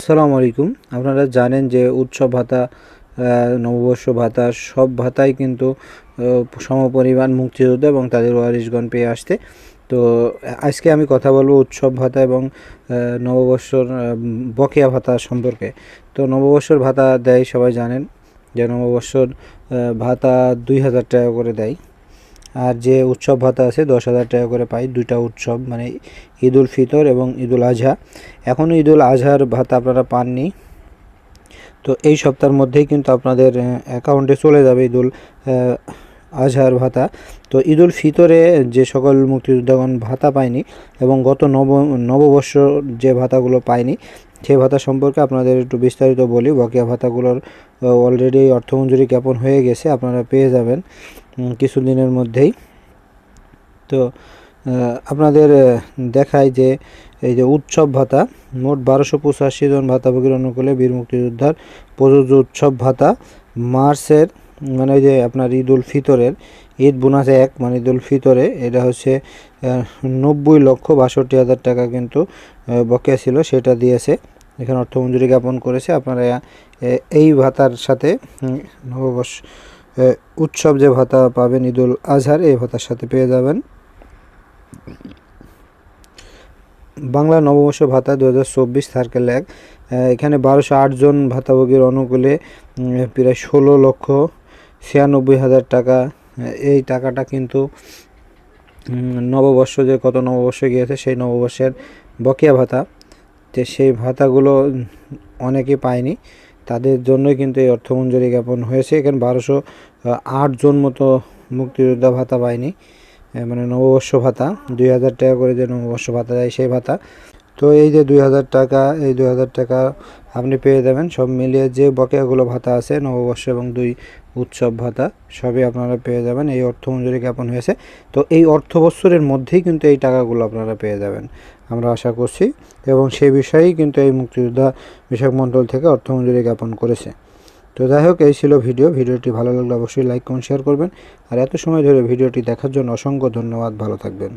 আসসালামু আলাইকুম। আপনারা জানেন যে উৎসব ভাতা নববর্ষ ভাতা, সব ভাতাই কিন্তু সমপরিমাণ মুক্তিযোদ্ধা এবং তাদের ওয়ারিশগণ পেয়ে আসতে। তো আজকে আমি কথা বলব উৎসব ভাতা এবং নববর্ষর বকেয়া ভাতা সম্পর্কে। তো নববর্ষর ভাতা দেয় সবাই জানেন যে নববর্ষর ভাতা দুই হাজার টাকা করে দেয়। আর যে উৎসব ভাতা আছে, দশ হাজার টাকা করে পাই, দুইটা উৎসব মানে ঈদ উল ফিতর এবং ঈদ উল আজহা। এখনও ঈদ উল আজহার ভাতা আপনারা পাননি। তো এই সপ্তাহের মধ্যেই কিন্তু আপনাদের অ্যাকাউন্টে চলে যাবে ঈদ উল আজহার ভাতা। তো ঈদ উল ফিতরে যে সকল মুক্তিযোদ্ধাগণ ভাতা পায়নি এবং গত নব, নববর্ষ যে ভাতাগুলো পায়নি সেই ভাতা সম্পর্কে আপনাদের একটু বিস্তারিত বলি। বকেয়া ভাতাগুলোর অলরেডি অর্থমঞ্জুরি জ্ঞাপন হয়ে গেছে আপনারা পেয়ে যাবেন উম, কিছুদিনের মধ্যেই। তো আপনাদের দেখায় যে এই যে উৎসব ভাতা মোট বারোশো পঁচাশি জন ভাতাভোগীর অনুকূলে বীর মুক্তিযোদ্ধার প্রযোজ্য উৎসব ভাতা মার্চের মানে ওই যে আপনার ঈদ উল ফিতরের, ঈদ বোনাস এক মানে ঈদ উল ফিতরে, এটা হচ্ছে নব্বই লক্ষ বাষট্টি হাজার টাকা কিন্তু বকেয়া ছিল, সেটা দিয়েছে। এখানে অর্থমঞ্জুরি জ্ঞাপন করেছে। আপনারা এই ভাতার সাথে নববর্ষ উৎসব যে ভাতা পাবেন ঈদুল আজহার, এই ভাতার সাথে পেয়ে যাবেন। বাংলা নববর্ষ ভাতা দু হাজার চব্বিশ সার্কেল এক এখানে বারোশো আট জন ভাতাভোগীর অনুকূলে প্রায় ষোলো লক্ষ ছিয়ানব্বই হাজার টাকা। এই টাকাটা কিন্তু নববর্ষ যে কত নববর্ষ গিয়েছে, সেই নববর্ষের বকেয়া ভাতা। যে সেই ভাতাগুলো অনেকে পায়নি। তাদের জন্যই কিন্তু এই অর্থমঞ্জুরি জ্ঞাপন হয়েছে। এখানে বারোশো আট জন মতো মুক্তিযোদ্ধা ভাতা পায়নি। মানে নববর্ষ ভাতা, দুই হাজার টাকা করে যে নববর্ষ ভাতা দেয় সেই ভাতা। তো এই যে দুই হাজার টাকা, এই দুই হাজার টাকা আপনি পেয়ে যাবেন। সব মিলিয়ে যে বকেয়াগুলো ভাতা আছে, নববর্ষ এবং দুই উৎসব ভাতা, সবই আপনারা পেয়ে যাবেন। এই অর্থ মঞ্জুরি জ্ঞাপন হয়েছে। তো এই অর্থ বৎসরের মধ্যেই কিন্তু এই টাকাগুলো আপনারা পেয়ে যাবেন, আমরা আশা করছি। এবং সে বিষয়েই কিন্তু এই মুক্তিযোদ্ধা বিষয়ক মণ্ডল থেকে অর্থ মঞ্জুরি জ্ঞাপন করেছে। তো যাই হোক, এই ছিল ভিডিও। ভিডিওটি ভালো লাগলে অবশ্যই লাইক, কমেন্ট, শেয়ার করবেন। আর এত সময় ধরে ভিডিওটি দেখার জন্য অসংখ্য ধন্যবাদ। ভালো থাকবেন।